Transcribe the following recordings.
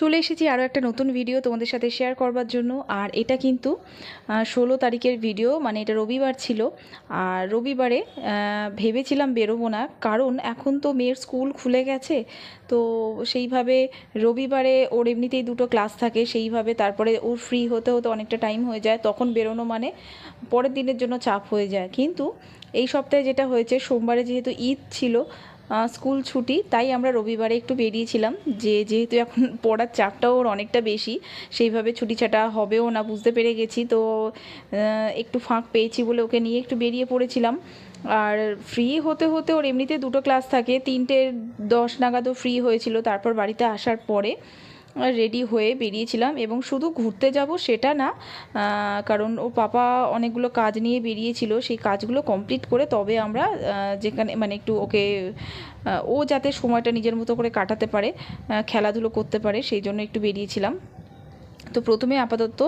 চলে এসেছি আরও একটা নতুন ভিডিও তোমাদের সাথে শেয়ার করবার জন্য। আর এটা কিন্তু ষোলো তারিখের ভিডিও মানে এটা রবিবার ছিল। আর রবিবারে ভেবেছিলাম বেরোবো না, কারণ এখন তো মেয়ের স্কুল খুলে গেছে। তো সেইভাবে রবিবারে ওর এমনিতেই দুটো ক্লাস থাকে, সেইভাবে তারপরে ওর ফ্রি হতে হতে অনেকটা টাইম হয়ে যায়। তখন বেরোনো মানে পরের দিনের জন্য চাপ হয়ে যায়। কিন্তু এই সপ্তাহে যেটা হয়েছে, সোমবারে যেহেতু ঈদ ছিল স্কুল ছুটি, তাই আমরা রবিবারে একটু বেরিয়েছিলাম। যে যেহেতু এখন পড়ার চাপটাও ওর অনেকটা বেশি, সেইভাবে ছুটি ছাটা হবেও না, বুঝতে পেরে গেছি। তো একটু ফাঁক পেয়েছি বলে ওকে নিয়ে একটু বেরিয়ে পড়েছিলাম। আর ফ্রি হতে হতে ওর এমনিতে দুটো ক্লাস থাকে। তিনটে দশ নাগাদও ফ্রি হয়েছিল, তারপর বাড়িতে আসার পরে। রেডি হয়ে বেরিয়েছিলাম এবং শুধু ঘুরতে যাব সেটা না কারণ ও পাপা অনেকগুলো কাজ নিয়ে বেরিয়েছিল, সেই কাজগুলো কমপ্লিট করে তবে আমরা যেখানে মানে একটু ওকে ও যাতে সময়টা নিজের মতো করে কাটাতে পারে খেলাধুলো করতে পারে, সেই জন্য একটু বেরিয়েছিলাম। তো প্রথমে আপাতত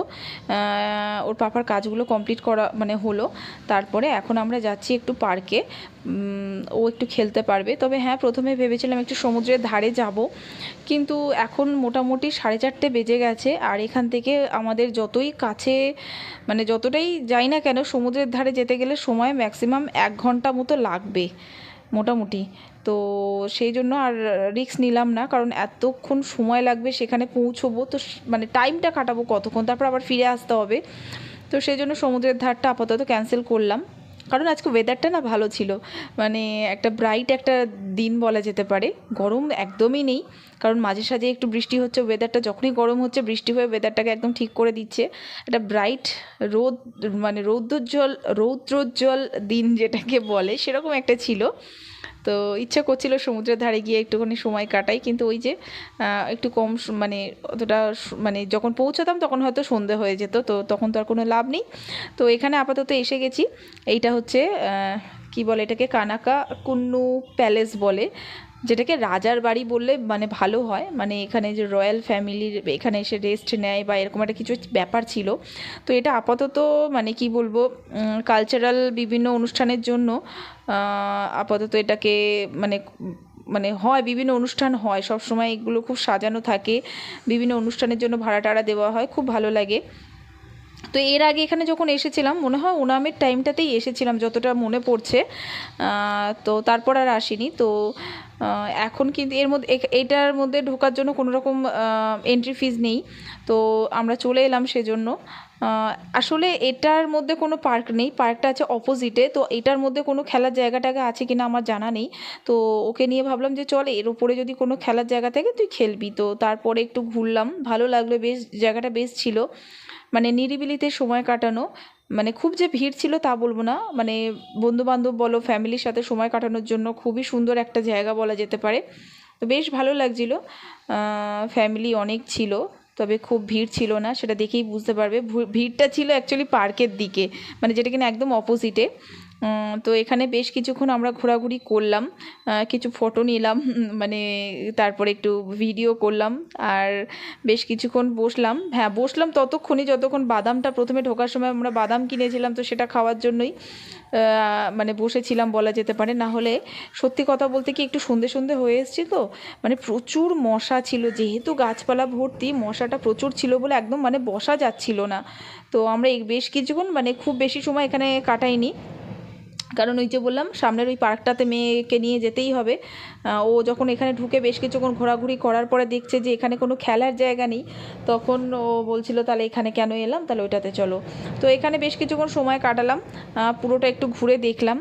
ওর পাপার কাজগুলো কমপ্লিট করা মানে হলো। তারপরে এখন আমরা যাচ্ছি একটু পার্কে ও একটু খেলতে পারবে। তবে হ্যাঁ প্রথমে ভেবেছিলাম একটু সমুদ্রের ধারে যাব। কিন্তু এখন মোটামুটি সাড়ে চারটে বেজে গেছে। আর এখান থেকে আমাদের যতই কাছে মানে যতটাই যাই না কেন, সমুদ্রের ধারে যেতে গেলে সময় ম্যাক্সিমাম এক ঘণ্টা মতো লাগবে। মোটামুটি। তো সেই জন্য আর রিস্ক নিলাম না, কারণ এতক্ষণ সময় লাগবে সেখানে পৌঁছবো, তো মানে টাইমটা কাটাবো কতক্ষণ, তারপর আবার ফিরে আসতে হবে। তো সেই জন্য সমুদ্রের ধারটা আপাতত ক্যান্সেল করলাম। কারণ আজকে ওয়েদারটা না ভালো ছিল মানে একটা ব্রাইট একটা দিন বলা যেতে পারে। গরম একদমই নেই, কারণ মাঝে সাঝে একটু বৃষ্টি হচ্ছে ওয়েদারটা যখনই গরম হচ্ছে, বৃষ্টি হয়ে ওয়েদারটাকে একদম ঠিক করে দিচ্ছে। একটা ব্রাইট রোদ মানে রৌদ্রোজ্জ্বল রৌদ্রোজ্জ্বল দিন যেটাকে বলে, সেরকম একটা ছিল। তো ইচ্ছা করছিল সমুদ্রের ধারে গিয়ে একটুখানি সময় কাটাই, কিন্তু ওই যে একটু কম মানে অতটা মানে যখন পৌঁছাতাম তখন হয়তো সন্ধে হয়ে যেত, তো তখন তো আর কোনো লাভ নেই। তো এখানে আপাতত এসে গেছি। এইটা হচ্ছে কি বলে এটাকে? কানাকা কুন্নু প্যালেস বলে। যেটাকে রাজার বাড়ি বললে মানে ভালো হয় মানে এখানে যে রয়্যাল ফ্যামিলির এখানে এসে রেস্ট নেয় বা এরকম একটা কিছু ব্যাপার ছিল। তো এটা আপাতত মানে কি বলব কালচারাল বিভিন্ন অনুষ্ঠানের জন্য আপাতত এটাকে মানে মানে হয়, বিভিন্ন অনুষ্ঠান হয়। সব সময় এগুলো খুব সাজানো থাকে। বিভিন্ন অনুষ্ঠানের জন্য ভাড়া টাড়া দেওয়া হয়, খুব ভালো লাগে। তো এর আগে এখানে যখন এসেছিলাম, মনে হয় ওনামের টাইমটাতেই এসেছিলাম, যতটা মনে পড়ছে। তো তারপর আর আসিনি। তো এখন কিন্তু এর মধ্যে এটার মধ্যে ঢোকার জন্য কোনো রকম এন্ট্রি ফিজ নেই। তো আমরা চলে এলাম সেজন্য। আসলে এটার মধ্যে কোনো পার্ক নেই। পার্কটা আছে অপোজিটে তো এটার মধ্যে কোনো খেলার জায়গা টায়গা আছে কিনা আমার জানা নেই। তো ওকে নিয়ে ভাবলাম যে, চল, এর উপরে যদি কোনো খেলার জায়গা থাকে, তুই খেলবি। তো তারপরে একটু ঘুরলাম। ভালো লাগল, বেশ, জায়গাটা বেশ ছিল। মানে নিরিবিলিতে সময় কাটানো মানে খুব যে ভিড় ছিল তা বলব না মানে বন্ধুবান্ধব বলো, ফ্যামিলির সাথে সময় কাটানোর জন্য খুবই সুন্দর একটা জায়গা বলা যেতে পারে। তো বেশ ভালো লাগছিল। ফ্যামিলি অনেক ছিল, তবে খুব ভিড় ছিল না, সেটা দেখেই বুঝতে পারবে। ভিড়টা ছিল অ্যাকচুয়ালি পার্কের দিকে মানে যেটা কিনা একদম অপোজিটে তো এখানে বেশ কিছুক্ষণ আমরা ঘোরাঘুরি করলাম। কিছু ফটো নিলাম মানে তারপরে একটু ভিডিও করলাম আর বেশ কিছুক্ষণ বসলাম। হ্যাঁ বসলাম ততক্ষণই যতক্ষণ বাদামটা প্রথমে ঢোকার সময় আমরা বাদাম কিনেছিলাম তো সেটা খাওয়ার জন্যই মানে বসেছিলাম বলা যেতে পারে। না হলে সত্যি কথা বলতে কি একটু সন্ধে সন্ধে হয়ে এসেছি তো? মানে প্রচুর মশা ছিল, যেহেতু গাছপালা ভর্তি, মশাটা প্রচুর ছিল বলে একদম মানে বসা যাচ্ছিল না। তো আমরা বেশ কিছুক্ষণ মানে খুব বেশি সময় এখানে কাটাইনি। কারণ ওই যে বললাম, সামনের ওই পার্কটাতে মেয়েকে নিয়ে যেতেই হবে। ও যখন এখানে ঢুকে বেশ কিছুক্ষণ ঘোরাঘুরি করার পরে দেখছে যে এখানে কোনো খেলার জায়গা নেই, তখন ও বলছিল, তাহলে এখানে কেন এলাম? তাহলে ওইটাতে চলো। তো এখানে বেশ কিছুক্ষণ সময় কাটালাম পুরোটা একটু ঘুরে দেখলাম।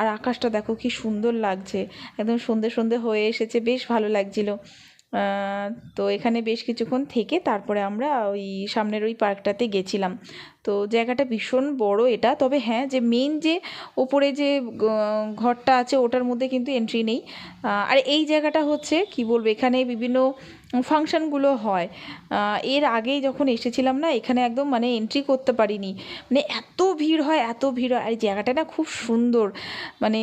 আর আকাশটা দেখো কি সুন্দর লাগছে, একদম সন্ধে সন্ধে হয়ে এসেছে, বেশ ভালো লাগছিল। তো এখানে বেশ কিছুক্ষণ থেকে তারপরে আমরা ওই সামনের ওই পার্কটাতে গেছিলাম। তো জায়গাটা ভীষণ বড় এটা। তবে হ্যাঁ যে মেন যে ওপরে যে ঘরটা আছে ওটার মধ্যে কিন্তু এন্ট্রি নেই। আর এই জায়গাটা হচ্ছে, কি বলব, এখানে বিভিন্ন ফাংশনগুলো হয়। এর আগেই যখন এসেছিলাম না, এখানে একদম মানে এন্ট্রি করতে পারিনি। মানে এত ভিড় হয়, এত ভিড় হয়। আর জায়গাটা না খুব সুন্দর। মানে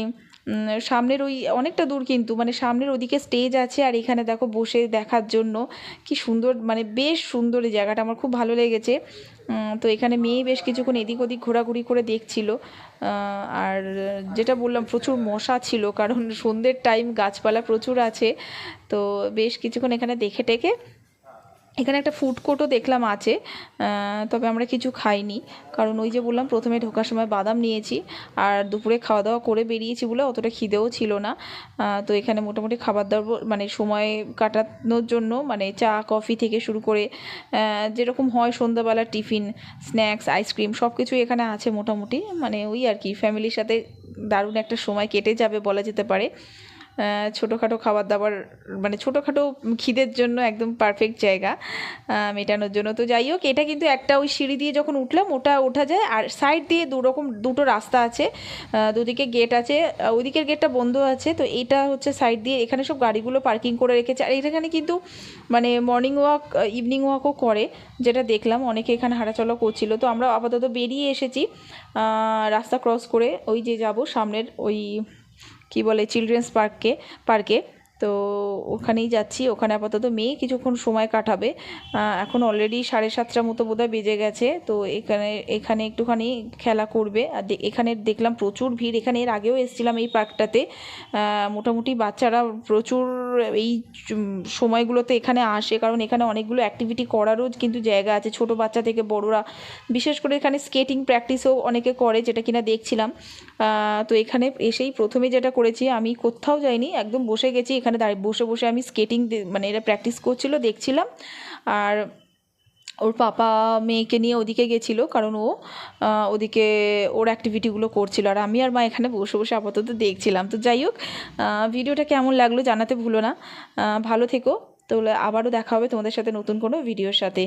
সামনের ওই, অনেকটা দূর কিন্তু মানে সামনের ওদিকে স্টেজ আছে আর এখানে দেখো বসে দেখার জন্য। কি সুন্দর মানে বেশ সুন্দর এই জায়গাটা, আমার খুব ভালো লেগেছে। তো এখানে মেয়ে বেশ কিছুক্ষণ এদিক ওদিক ঘোরাঘুরি করে দেখছিল। আর যেটা বললাম, প্রচুর মশা ছিল, কারণ সন্ধ্যের টাইম গাছপালা প্রচুর আছে। তো বেশ কিছুক্ষণ এখানে দেখে টেকে এখানে একটা ফুড কোর্টও দেখলাম আছে তবে আমরা কিছু খাইনি। কারণ ওই যে বললাম, প্রথমে ঢোকার সময় বাদাম নিয়েছি, আর দুপুরে খাওয়া দাওয়া করে বেরিয়েছি বলে অতটা খিদেও ছিল না। তো এখানে মোটামুটি খাবার দাবার মানে সময় কাটানোর জন্য মানে চা, কফি থেকে শুরু করে যেরকম হয় সন্ধ্যাবেলা টিফিন, স্ন্যাক্স, আইসক্রিম সব কিছুই এখানে আছে মোটামুটি। মানে ওই আর কি ফ্যামিলির সাথে দারুণ একটা সময় কেটে যাবে বলা যেতে পারে। ছোটোখাটো খাবার দাবার মানে ছোটোখাটো খিদের জন্য একদম পারফেক্ট জায়গা মেটানোর জন্য। তো যাই হোক, এটা কিন্তু একটা ওই সিঁড়ি দিয়ে যখন উঠলাম, ওটা ওঠা যায়। আর সাইড দিয়ে দু রকম দুটো রাস্তা আছে দুদিকে গেট আছে ওইদিকের গেটটা বন্ধ আছে। তো এটা হচ্ছে সাইড দিয়ে এখানে সব গাড়িগুলো পার্কিং করে রেখেছে। আর এখানে কিন্তু মানে মর্নিং ওয়াক ইভিনিং ওয়াকও করে, যেটা দেখলাম। অনেকে এখানে হাঁটাচলা করছিল। তো আমরা আপাতত বেরিয়ে এসেছি রাস্তা ক্রস করে। ওই যে যাব, সামনের ওই কি বলে চিলড্রেন্স পার্কে পার্কে তো ওখানেই যাচ্ছি। ওখানে আপাতত মেয়ে কিছুক্ষণ সময় কাটাবে। এখন অলরেডি সাড়ে সাতটার মতো বোধহয় বেজে গেছে। তো এখানে এখানে একটুখানি খেলা করবে। আর এখানে দেখলাম প্রচুর ভিড়। এখানে এর আগেও এসেছিলাম এই পার্কটাতে। মোটামুটি বাচ্চারা প্রচুর এই সময়গুলোতে এখানে আসে। কারণ এখানে অনেকগুলো অ্যাক্টিভিটি করারও কিন্তু জায়গা আছে। ছোট বাচ্চা থেকে বড়রা। বিশেষ করে এখানে স্কেটিং প্র্যাকটিসও অনেকে করে, যেটা কিনা দেখছিলাম। তো এখানে এসেই প্রথমে যেটা করেছি, আমি কোথাও যাইনি। একদম বসে গেছি। এখানে দাঁড়িয়ে বসে বসে আমি স্কেটিং মানে এরা প্র্যাকটিস করছিল, দেখছিলাম। আর ওর পাপা মেয়েকে নিয়ে ওদিকে গেছিল, কারণ ও ওদিকে ওর অ্যাক্টিভিটিগুলো করছিল। আর আমি আর মা এখানে বসে বসে আপাতত দেখছিলাম। তো যাই হোক ভিডিওটা কেমন লাগল জানাতে ভুলো না। ভালো থেকো। তো আবারও দেখা হবে তোমাদের সাথে নতুন কোনো ভিডিওর সাথে।